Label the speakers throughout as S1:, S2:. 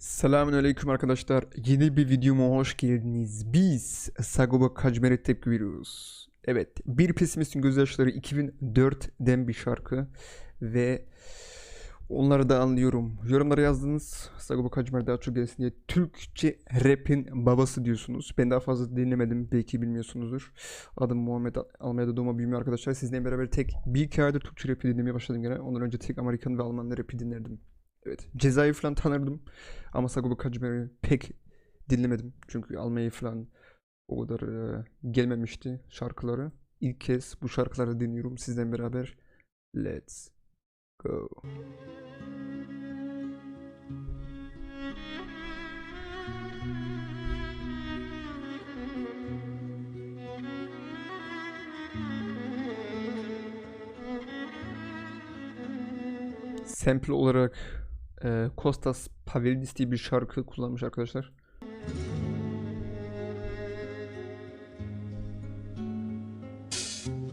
S1: Selamünaleyküm arkadaşlar. Yeni bir videoma hoş geldiniz. Biz Sagopa Kajmer'e tepki veriyoruz. Evet, Bir Pesimistin Gözyaşları 2004'den bir şarkı ve onları da anlıyorum. Yorumlara yazdınız. Sagopa Kajmer daha çok gelsin diye. Türkçe rap'in babası diyorsunuz. Ben daha fazla dinlemedim. Belki bilmiyorsunuzdur. Adım Muhammed Al- Almanya'da doğma büyüme arkadaşlar. Sizinle beraber tek bir aydır Türkçe rap'i dinlemeye başladım gene. Ondan önce tek Amerikan ve Alman rap'i dinlerdim. Evet. Cezayı falan tanırdım. Ama Sagopa Kajmer'i pek dinlemedim. Çünkü Almanya'ya falan o kadar e, gelmemişti şarkıları. İlk kez bu şarkıları dinliyorum sizden beraber. Let's go. Sample olarak e, Kostas Pavlidis diye bir şarkı kullanmış arkadaşlar.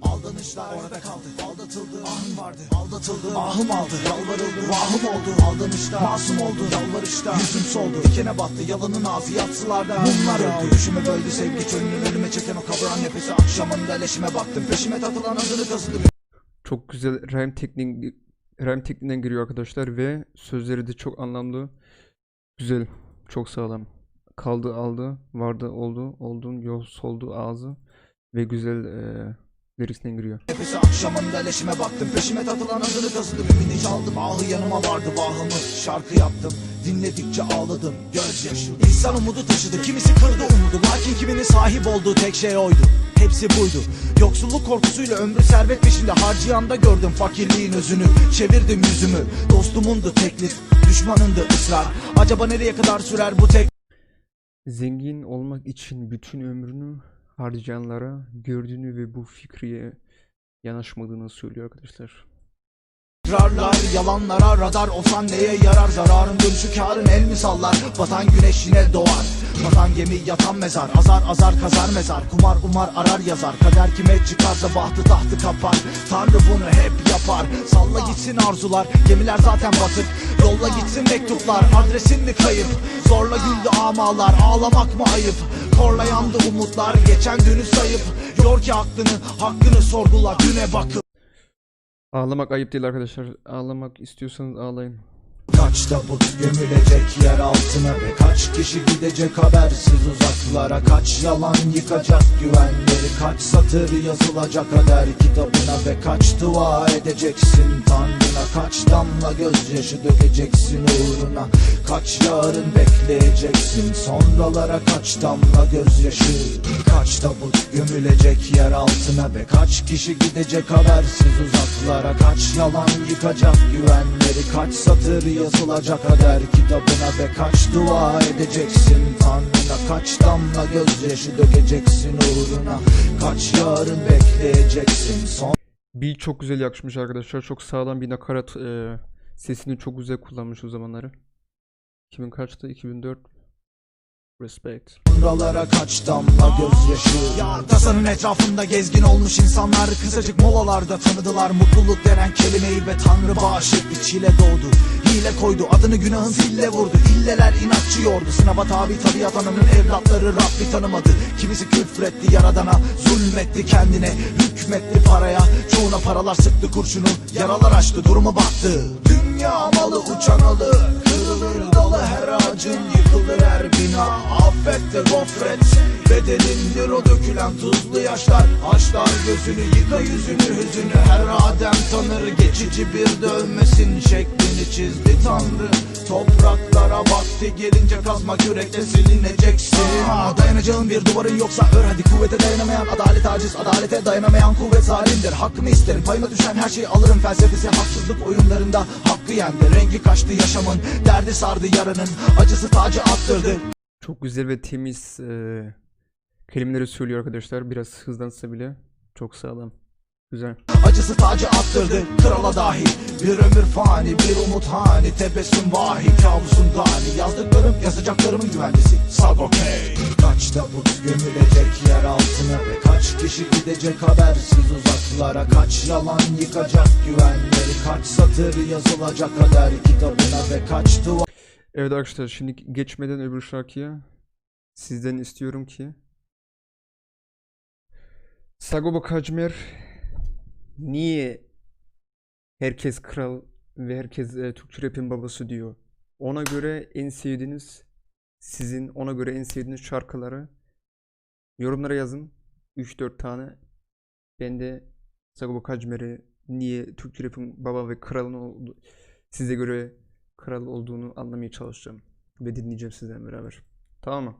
S2: Aldanışlar orada kaldı. Aldatıldı. Ahım vardı. Aldatıldı. Ahım aldı. Yalvarıldı. Vahım oldu. Aldanışlar. Masum oldu. Yalvarışta yüzüm soldu. Dikene battı. Yalanın ağzı yatsılarda. Mumlar öldü Düşümü böldü. Sevgi çölünün önüme çeken o kavran nefesi. Akşamında leşime baktım. Peşime takılan adını kazıdım
S1: Çok güzel rhyme tekniği rhyme tekniğinden giriyor arkadaşlar ve sözleri de çok anlamlı. Güzel, çok sağlam. Kaldı aldı, vardı oldu, oldun yol soldu ağzı ve güzel e, liriksinden giriyor.
S2: Nefesi akşamında leşime baktım Peşime takılan adını kazıdım Ümidi çaldım ahı yanıma vardı vahımı Şarkı yaptım dinledikçe ağladım Gözyaşı İnsan umudu taşıdı kimisi kırdı umudu. Lakin kiminin sahip olduğu tek şey oydu. Hepsi buydu. Yoksulluk korkusuyla ömrü servet peşinde harcayan da gördüm fakirliğin özünü. Çevirdim yüzümü Dostumundu teklif Düşmanındı ısrar. Acaba nereye kadar sürer bu tek
S1: Zengin olmak için bütün ömrünü harcayanlara gördüğünü ve bu fikriye yanaşmadığını söylüyor arkadaşlar.
S2: Tekrarlar yalanlara radar olsan neye yarar? Zararın dönüşü karın el mi sallar. Batan güneş doğar. Batan gemi yatan mezar. Azar azar kazar mezar. Kumar umar arar yazar. Kader kime çıkarsa bahtı tahtı kapar. Tanrı bunu hep yapar. Salla gitsin arzular. Gemiler zaten batık Yolla gitsin mektuplar. Adresin mi kayıp? Zorla güldü amalar. Ağlamak mı ayıp? Korla yandı umutlar. Geçen günü sayıp. Yor ki aklını Hakkını sorgula Güne bakıp
S1: Ağlamak ayıp değil arkadaşlar. Ağlamak istiyorsanız ağlayın.
S2: Kaç tabut gömülecek yer altına ve kaç kişi gidecek habersiz uzaklara? Kaç yalan yıkacak güvenleri? Kaç satır yazılacak kader kitabına Ve kaç dua edeceksin Tanrına? Kaç damla gözyaşı dökeceksin uğruna Kaç yarın bekleyeceksin sonralara kaç damla gözyaşı? Kaç tabut gömülecek yer altına ve kaç kişi gidecek habersiz uzaklara? Kaç yalan yıkacak güvenleri? Kaç satır yazılacak kader kitabına Ve kaç dua edeceksin Tanrına? Kaç damla gözyaşı dökeceksin uğruna? Kaç yarın bekleyeceksin? Son
S1: Beat çok güzel yakışmış arkadaşlar. Çok sağlam bir nakarat e, sesini çok güzel kullanmış o zamanları. 2000 kaçtı? 2004. Respect.
S2: Sonralara kaç damla gözyaşı. Ya tasanın etrafında gezgin olmuş insanlar. Kısacık molalarda tanıdılar. Mutluluk denen kelimeyi Ve tanrı bağışı içiyle doğdu. Hile koydu. Adını günahın zille vurdu. İlleler inatçı yordu Sınava tabi tabiat ananın evlatları Rabbi tanımadı. Kimisi küfretti yaradana Zulmetti kendine. Hükmetti paraya. Çoğuna paralar sıktı kurşunu. Yaralar açtı durumu baktı Dünya malı uçan alı. Kırılır dalı her ağacın Yıkılır her bina. Affet de gofret Bedenindir o dökülen tuzlu yaşlar. Haşlar gözünü yıka yüzünü hüzünü Her adem tanır. Geçici bir dövmesin Şeklini çizdi tanrı Topraklara vakti gelince kazma kürekle silineceksin. Aa, Dayanacağın bir duvarın yoksa ör hadi Kuvvete dayanamayan adalet aciz Adalete dayanamayan kuvvet zalimdir. Hakkımı isterim payıma düşen her şeyi alırım. Felsefesi haksızlık oyunlarında Hakkı yendi rengi kaçtı yaşamın Derdi sardı yaranın. Acısı tacı attırdı
S1: Çok güzel ve temiz e, kelimeleri söylüyor arkadaşlar. Biraz hızlansa bile çok sağlam. Güzel.
S2: Acısı tacı attırdı krala dahi Bir ömür fani bir umut hani. Tebessüm vahi kabusun dani. Yazdıklarım yazacaklarımın güvencesi. Sagokey Kaç tabut gömülecek yer altına? Ve kaç kişi gidecek habersiz uzaklara? Kaç yalan yıkacak güvenleri? Kaç satır yazılacak kader kitabına? Ve kaç dua
S1: Evet arkadaşlar şimdi geçmeden öbür şarkıya sizden istiyorum ki Sagopa Kajmer niye herkes kral ve herkes e, Türkçe rap'in babası diyor. Ona göre en sevdiğiniz sizin ona göre en sevdiğiniz şarkıları yorumlara yazın. 3-4 tane. Ben de Sagopa Kajmer'i niye Türkçe rap'in baba ve kralın oldu size göre kral olduğunu anlamaya çalışacağım. Ve dinleyeceğim sizden beraber. Tamam mı?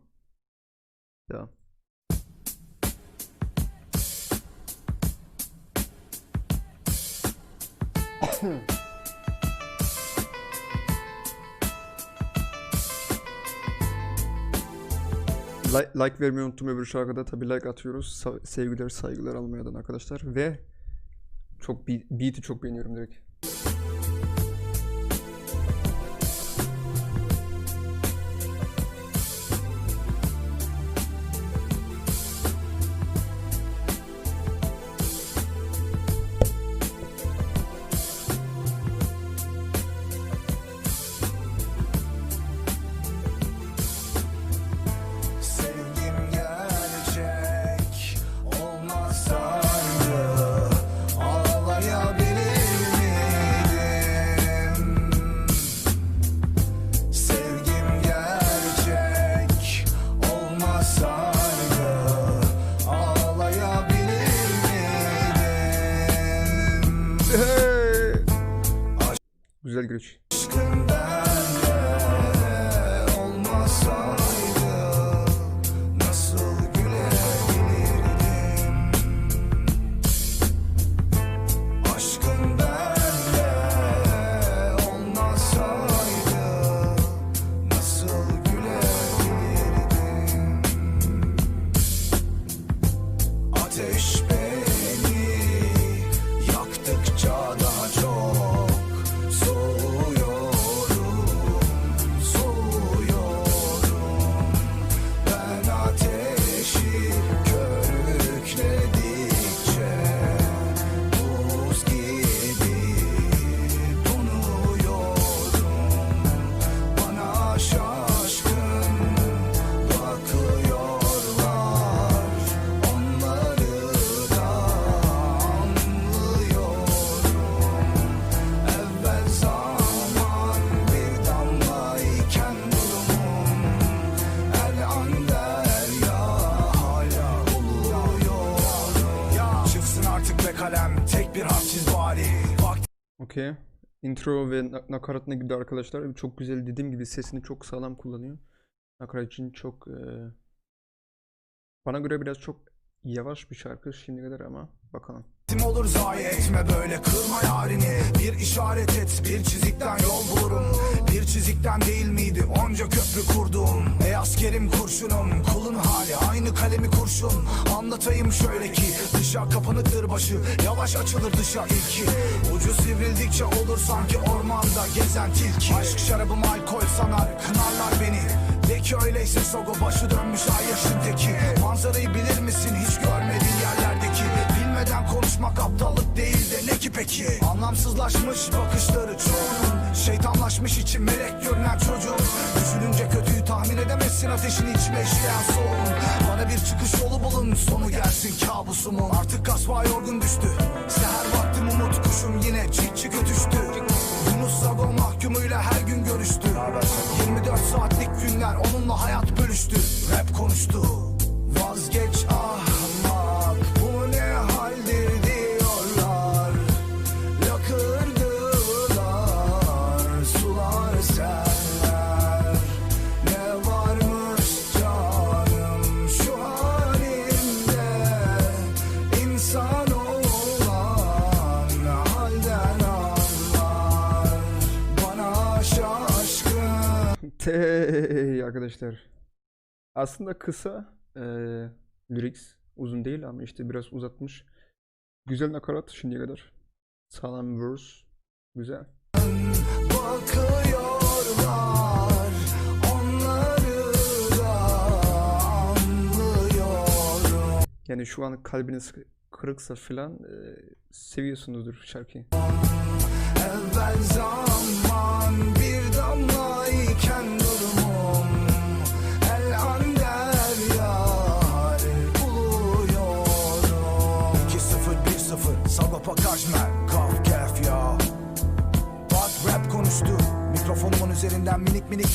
S1: Tamam. Like, like vermeyi unuttum öbür şarkıda. Tabi like atıyoruz. Sevgiler, saygılar almayadan arkadaşlar. Ve çok be- beat'i çok beğeniyorum direkt. Güzel
S2: kalem tek bir harf çiz bari
S1: Okey. Intro ve na- nakaratına gibi arkadaşlar. Çok güzel dediğim gibi sesini çok sağlam kullanıyor. Nakarat için çok eee, bana göre biraz çok yavaş bir şarkı şimdiye kadar ama bakalım.
S2: Tim olur zayi etme böyle kırma yarini Bir işaret et bir çizikten yol bulurum Çizikten değil miydi? Onca köprü kurdum. Ey askerim kurşunum kulun hali aynı kalemi kurşun. Anlatayım şöyle ki dışa kapanıktır başı. Yavaş açılır dışa ilki. Ucu sivrildikçe olur sanki ormanda gezen tilki. Aşk şarabım alkol sanar kınarlar beni. De ki öyleyse sogo başı dönmüş ay yaşın teki Manzarayı bilir misin? Hiç görmediğin yerlerdeki. Bilmeden konuşmak aptallık değil de ne ki peki? Anlamsızlaşmış bakışları çoğunun Şeytanlaşmış için melek görünen çocuğun Düşününce kötüyü tahmin edemezsin ateşini içime işleyen soğun Bana bir çıkış yolu bulun sonu gelsin kabusumun. Artık kasva yorgun düştü. Seher
S1: arkadaşlar. Aslında kısa eee lyrics uzun değil ama işte biraz uzatmış. Güzel nakarat şimdiye kadar. Sağlam verse. Güzel.
S2: Bakıyorlar onları da
S1: Yani şu an kalbiniz kırıksa filan eee, seviyorsunuzdur şarkıyı.
S2: Evvel zaman bir damlayken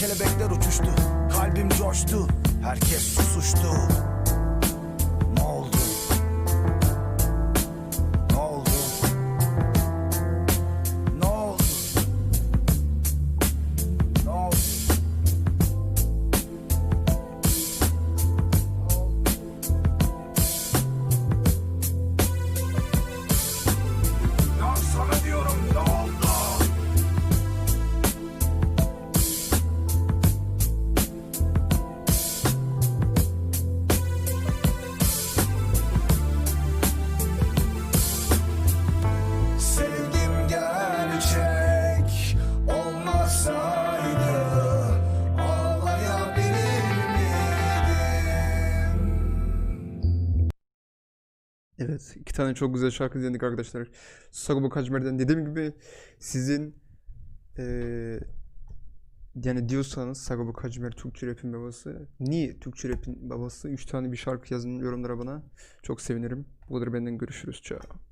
S2: kelebekler uçuştu. Kalbim coştu. Herkes susuştu
S1: Evet, iki tane çok güzel şarkı dinledik arkadaşlar. Sagopa Kajmer'den dediğim gibi sizin eee, yani diyorsanız Sagopa Kajmer Türkçe rap'in babası. Niye Türkçe rap'in babası? Üç tane bir şarkı yazın yorumlara bana. Çok sevinirim. Bu kadar benden görüşürüz. Ciao.